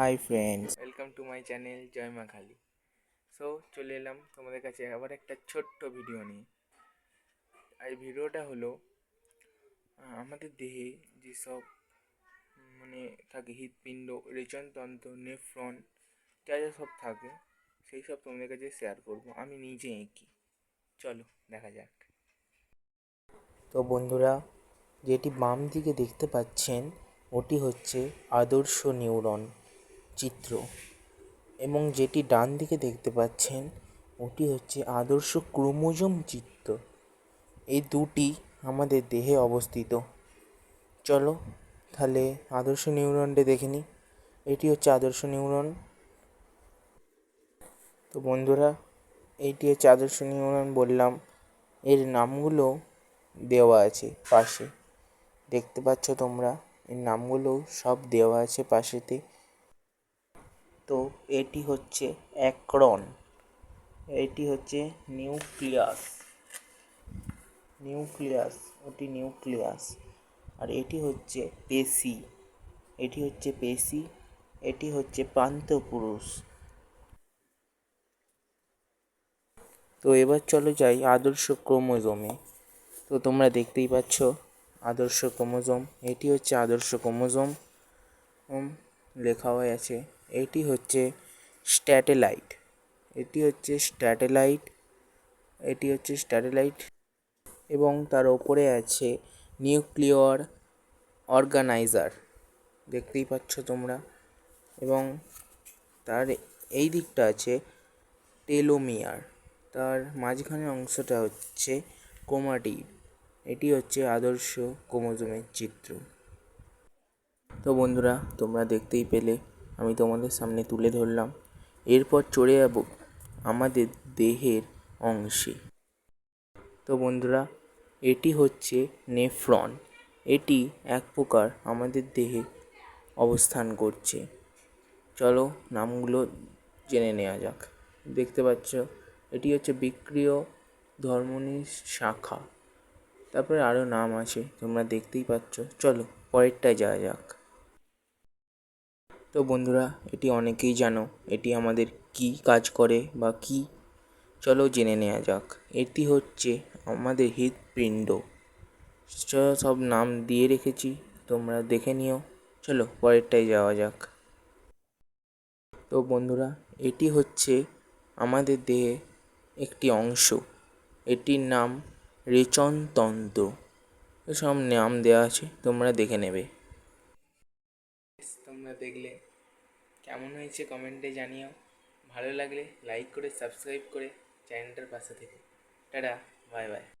Hi friends welcome to my channel জয় মা Kali so চলে এলাম তোমাদের কাছে আবার একটা ছোট্ট ভিডিও নিয়ে। আর ভিডিওটা হলো আমাদের দেহে যেসব মানে থাকে হৃৎপিণ্ড রেচনতন্ত্র নেফ্রন, যা যা সব থাকে, সেই সব তোমাদের কাছে শেয়ার করব। আমি নিজে এঁকি চলো, দেখা যাক। তো বন্ধুরা, যেটি বাম দিকে দেখতে পাচ্ছেন, ওটি হচ্ছে আদর্শ নিউরন। চিত্র। এবং যেটি ডান দিকে দেখতে পাচ্ছেন, ওটি হচ্ছে আদর্শ ক্রোমোজোম চিত্র। এই দুটি আমাদের দেহে অবস্থিত। চলো তাহলে আদর্শ নিউরনটা দেখে নিই। এটি হচ্ছে আদর্শ নিউরন। তো বন্ধুরা এইটি হচ্ছে আদর্শ নিউরন বললাম। এর নামগুলো দেওয়া আছে পাশে। দেখতে পাচ্ছ তোমরা, এর নামগুলো সব দেওয়া আছে পাশেতে। তো এটি হচ্ছে অ্যাক্রন। এটি হচ্ছে নিউক্লিয়াস। নিউক্লিয়াস, ওটি নিউক্লিয়াস। আর এটি হচ্ছে পেশি। এটি হচ্ছে পেশি, এটি হচ্ছে প্রান্তপুরুষ। তো এবার চলো যাই আদর্শ ক্রোমোজোমে। তো তোমরা দেখতেই পাচ্ছ আদর্শ ক্রোমোজোম। এটি হচ্ছে আদর্শ ক্রোমোজোম। লেখা হয়ে আছে। এটি হচ্ছে স্ট্যাটেলাইট। এটি হচ্ছে স্ট্যাটেলাইট। এটি হচ্ছে স্ট্যাটেলাইট। এবং তার ওপরে আছে নিউক্লিয়র অর্গানাইজার। দেখতেই পাচ্ছ তোমরা। এবং তার এই দিকটা আছে টেলোমিয়ার। তার মাঝখানের অংশটা হচ্ছে ক্রোমাটিড। এটি হচ্ছে আদর্শ ক্রোমোজোমের চিত্র। তো বন্ধুরা, তোমরা দেখতেই পেলে আমি তোমাদের সামনে তুলে ধরলাম। এরপর চড়ে যাব আমাদের দেহের অংশে। তো বন্ধুরা, এটি হচ্ছে নেফ্রন। এটি এক প্রকার আমাদের দেহে অবস্থান করছে। চলো নামগুলো জেনে নেওয়া যাক। দেখতে পাচ্ছ, এটি হচ্ছে বিক্রিয় ধর্মনি শাখা। তারপরে আরও নাম আছে, তোমরা দেখতেই পাচ্ছ। চলো পরেরটায় যাওয়া যাক। তো বন্ধুরা, এটি অনেকেই জানো এটি আমাদের কি কাজ করে বা কি। চলো জেনে নেওয়া যাক। এটি হচ্ছে আমাদের হৃৎপিণ্ড। চলো সব নাম দিয়ে রেখেছি, তোমরা দেখে নিও। চলো, পরেরটায় যাওয়া যাক। তো বন্ধুরা, এটি হচ্ছে আমাদের দেহে একটি অংশ। এটির নাম রেচনতন্ত্র। সব নাম দেওয়া আছে, তোমরা দেখে নেবে। তোমরা দেখলে। কেমন হয়েছে কমেন্টে জানিও। ভালো লাগলে লাইক করে সাবস্ক্রাইব করে চ্যানেলটার পাশে থেকে। Tata bye bye